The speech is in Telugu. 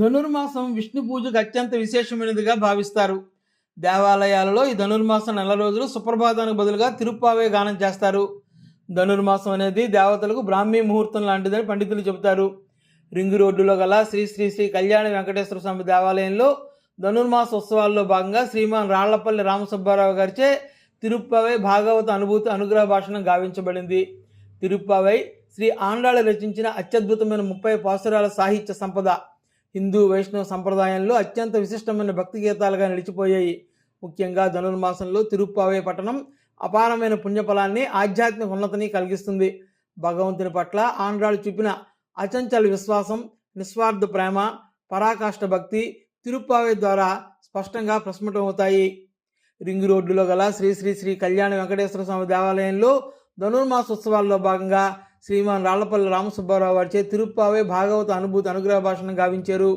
ధనుర్మాసం విష్ణు పూజకు అత్యంత విశేషమైనదిగా భావిస్తారు. దేవాలయాలలో ఈ ధనుర్మాసం నెల రోజులు సుప్రభాతానికి బదులుగా తిరుప్పావే గానం చేస్తారు. ధనుర్మాసం అనేది దేవతలకు బ్రాహ్మీ ముహూర్తం లాంటిదని పండితులు చెబుతారు. రింగు రోడ్డులో గల శ్రీ శ్రీ శ్రీ కళ్యాణ వెంకటేశ్వర స్వామి దేవాలయంలో ధనుర్మాస ఉత్సవాల్లో భాగంగా శ్రీమాన్ రాళ్ళపల్లి రామసుబ్బారావు గారిచే తిరుప్పావై భాగవత అనుభూతి అనుగ్రహ భాషణం గావించబడింది. తిరుప్పావై శ్రీ ఆండాళ రచించిన అత్యద్భుతమైన ముప్పై పాసురాల సాహిత్య సంపద. హిందూ వైష్ణవ సంప్రదాయంలో అత్యంత విశిష్టమైన భక్తి గీతాలుగా నిలిచిపోయాయి. ముఖ్యంగా ధనుర్మాసంలో తిరుప్పావే పట్టణం అపారమైన పుణ్యఫలాన్ని ఆధ్యాత్మిక ఉన్నతిని కలిగిస్తుంది. భగవంతుని పట్ల ఆంధ్రాలు చూపిన అచంచల విశ్వాసం నిస్వార్థ ప్రేమ పరాకాష్ట భక్తి తిరుప్పావే ద్వారా స్పష్టంగా ప్రస్ఫుటమవుతాయి. రింగ్ రోడ్డులో గల శ్రీ శ్రీ శ్రీ కళ్యాణ వెంకటేశ్వర స్వామి దేవాలయంలో ధనుర్మాస ఉత్సవాల్లో భాగంగా శ్రీమాన్ రాళ్ళపల్లి రామసుబ్బారావు వారిచే తిరుప్పావే భాగవత అనుభూతి అనుగ్రహ భాషను గావించారు.